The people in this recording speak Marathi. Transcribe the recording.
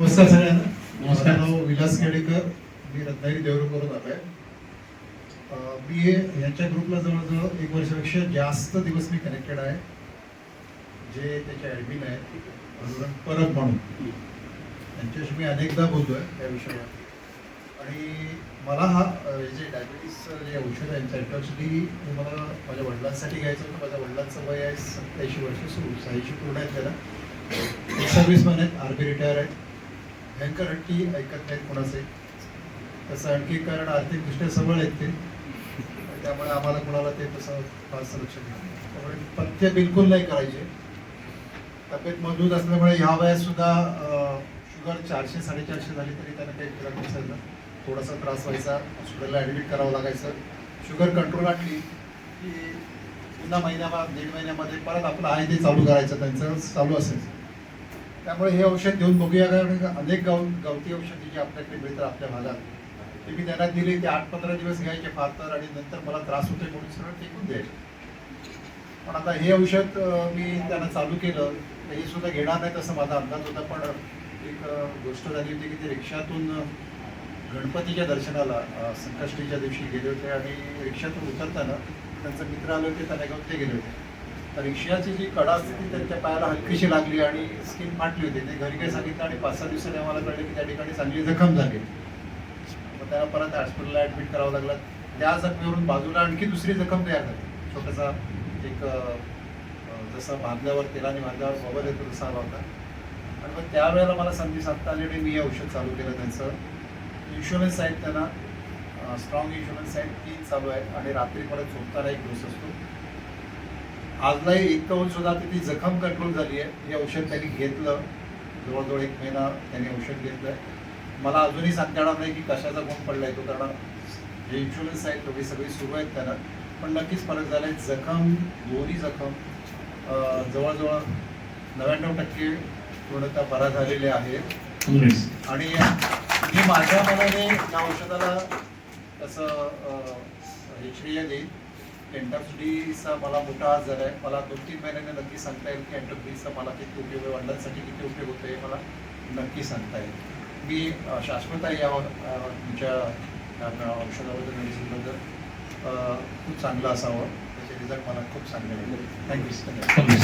नमस्कार सगळ्यांना. नमस्कार. नाव विलास केडेकर मी रत्नागिरी देवरूकवरून आलो आहे मी हे यांच्या ग्रुपला जवळजवळ एक वर्षापेक्षा जास्त दिवस मी कनेक्टेड आहे. जे त्याचे ॲडमिन आहेत परब म्हणून. त्यांच्याशी मी अनेकदा बोललो आहे या विषयावर. आणि मला हा हे जे डायबिटीसचं जे औषध आहे ॲक्च्युली हे मला माझ्या वडिलांसाठी घ्यायचं होतं. माझ्या वडिलांचं वय आहे सत्याऐंशी वर्ष सुरू शहाऐंशी पूर्ण आहेत त्याला. मॅन आहेत आर्मी रिटायर आहेत. भयंकर हट्टी ऐकत नाहीत कोणाचे. तसं आणखी कारण आर्थिकदृष्ट्या सबळ आहेत ते. त्यामुळे आम्हाला कोणाला ते तसं फारसं लक्ष नाही. त्यामुळे पथ्य बिलकुल नाही करायचे. तब्येत मजबूत असल्यामुळे ह्या वयात सुद्धा शुगर चारशे साडेचारशे झाली तरी त्यांना काही फरक नसायचा थोडासा त्रास व्हायचा हॉस्पिटलला ॲडमिट करावं लागायचं. शुगर कंट्रोल आणली की पुन्हा महिन्या दीड महिन्यामध्ये परत आपलं आहे ते चालू करायचं त्यांचं चालू असायचं त्यामुळे हे औषध देऊन बघूया कारण अनेक गाव गावठी औषधी जी आपल्याकडे मिळतात आपल्या भागात ते मी त्यांना दिले ते आठ पंधरा दिवस घ्यायचे फार तर आणि नंतर मला त्रास होतोय म्हणून सरळ टेकून द्यायचे. पण आता हे औषध मी त्यांना चालू केलं तर हे सुद्धा घेणार नाहीत असं माझा अंदाज होता पण एक गोष्ट झाली होती की ते रिक्षातून गणपतीच्या दर्शनाला संकष्टीच्या दिवशी गेले होते आणि रिक्षातून उतरताना त्यांचा मित्र आले होते त्याला घेऊन ते गेले होते. तर रिक्षाची जी कडा असते ती त्यांच्या पायाला हलकीशी लागली आणि स्किन फाटली होती. ते घरी काही सांगितलं आणि पाच सहा दिवसांनी आम्हाला कळलं की त्या ठिकाणी चांगली जखम झाली. मग त्यांना परत हॉस्पिटलला ॲडमिट करावं लागलं. त्या जखमेवरून बाजूला आणखी दुसरी जखम तयार झाली. छोटासा एक जसं बांधल्यावर तेलाने बांधल्यावर बबल येतो तसा आला होता आणि मग त्यावेळेला मला संधी साधता आली आणि मी हे औषध चालू केलं त्यांचं. इन्शुरन्स आहेत त्यांना. स्ट्रॉंग इन्शुरन्स आहेत तीन चालू आहे आणि रात्री परत झोपताना एक डोस असतो. आजलाही एक होऊन सुद्धा ती जखम कंट्रोल झाली आहे. हे औषध त्यांनी घेतलं. जवळजवळ एक महिना त्यांनी औषध घेतलं. मला अजूनही सांगता येणार नाही की कशाचा गुण पडलाय तो कारण जे इन्शुरन्स आहेत तेवढी सगळी सुरू आहेत त्यांना. पण नक्कीच फरक झालाय. जखम दोन्ही जखम जवळजवळ नव्याण्णव टक्के पूर्णतः बरा झालेले आहेत काँग्रेस आणि मी माझ्या मनाने या औषधाला तसं हे श्रेय देईन. एन्टॉक्सिडीचा मला मोठा आजार आहे. मला दोन तीन महिन्याने नक्की सांगता येईल की एन्टॉक्सिडीचा मला किती उपयोग आहे वडिलांसाठी किती उपयोग होतो हे मला नक्की सांगता येईल. मी अं, शाश्वत आहे या तुमच्या औषधाबद्दल मेडिसिनबद्दल खूप चांगलं असावं. त्याचे रिझल्ट मला खूप चांगले थँक्यू